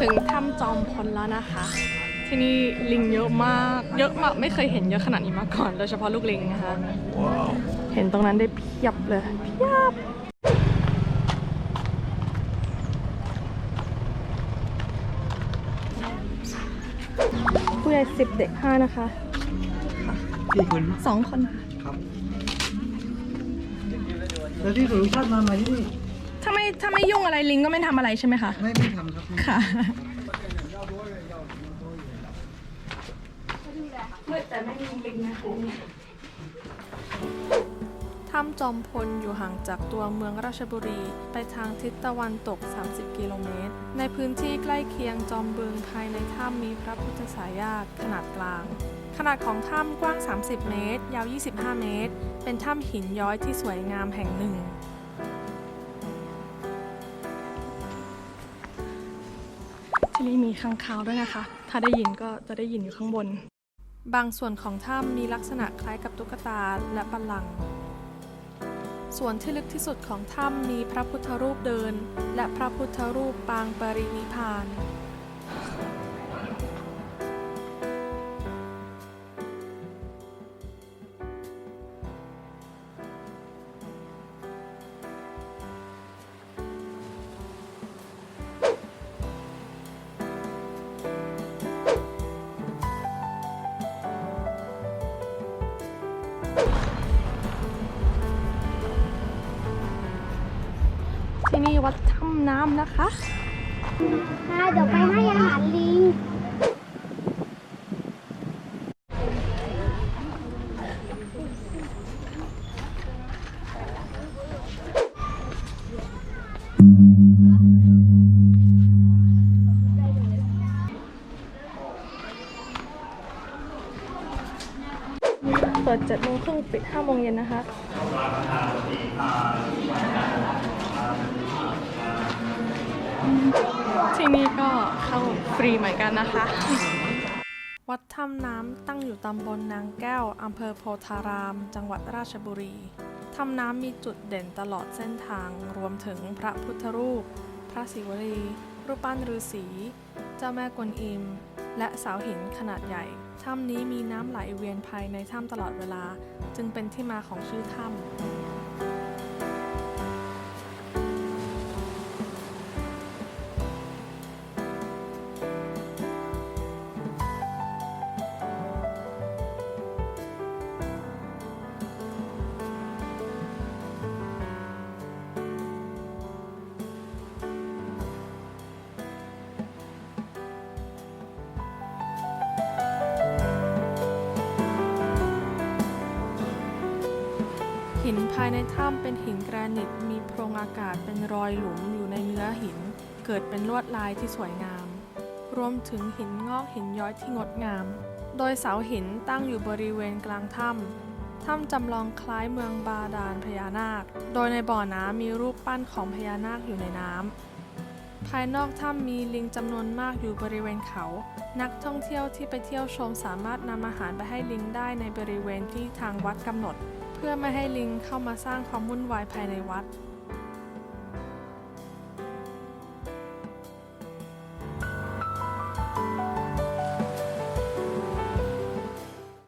ถึงถ้ำจอมพลแล้วนะคะ ที่นี่ลิงเยอะมาก เยอะมากไม่เคยเห็นเยอะขนาดนี้มาก่อน โดยเฉพาะลูกลิงนะคะ เห็นตรงนั้นได้เพียบเลยเพียบผู้ใหญ่สิบเด็กห้านะคะกี่คนสองคนครับแล้วที่สุรชาติมามาที่นี่ ถ้าไม่ถ้าไม่ยุ่งอะไรลิงก็ไม่ทำอะไรใช่ไหมคะ ไม่ไม่ทำครับค่ะมืดแต่ไม่มีลิงนะคะถ้ำจอมพลอยู่ห่างจากตัวเมืองราชบุรี ไปทางทิศตะวันตก 30 กิโลเมตร ในพื้นที่ใกล้เคียงจอมบึงภายในถ้ำมีพระพุทธสายาตขนาดกลาง ขนาดของถ้ำกว้าง 30 เมตร ยาว 25 เมตร เป็นถ้ำหินย้อยที่สวยงามแห่งหนึ่ง ที่นี่มีค้างคาวด้วยนะคะ ถ้าได้ยินก็จะได้ยินอยู่ข้างบน บางส่วนของถ้ำมีลักษณะคล้ายกับตุ๊กตาและบัลลังก์ส่วนที่ลึกที่สุดของถ้ำมีพระพุทธรูปเดิน และพระพุทธรูปปางปรินิพพาน นี่วัดถ้ำน้ำนะคะค่ะเดี๋ยวไปให้อาหารลิงเปิด7โมงครึ่งปิด5โมงเย็นนะคะ ที่นี่ก็เข้าฟรีเหมือนกันนะคะ วัดถ้ำน้ำตั้งอยู่ตำบลนางแก้วอำเภอโพธาราม จังหวัดราชบุรีถ้ำน้ำมีจุดเด่นตลอดเส้นทาง รวมถึงพระพุทธรูป พระศิวลี รูปปั้นฤาษี เจ้าแม่กวนอิม และเสาหินขนาดใหญ่ ถ้ำนี้มีน้ำไหลเวียนภายในถ้ำตลอดเวลา จึงเป็นที่มาของชื่อถ้ำ หินภายในถ้ำเป็นหินแกรนิตมีโพรงอากาศเป็นรอยหลุมอยู่ในเนื้อหิน เกิดเป็นลวดลายที่สวยงาม รวมถึงหินงอกหินย้อยที่งดงาม โดยเสาหินตั้งอยู่บริเวณกลางถ้ำถ้ำจำลองคล้ายเมืองบาดาลพญานาค โดยในบ่อน้ำมีรูปปั้นของพญานาคอยู่ในน้ำภายนอกถ้ำมีลิงจำนวนมากอยู่บริเวณเขา นักท่องเที่ยวที่ไปเที่ยวชมสามารถนำอาหารไปให้ลิงได้ในบริเวณที่ทางวัดกำหนด เพื่อไม่ให้ลิงเข้ามาสร้างความวุ่นวายภายในวัด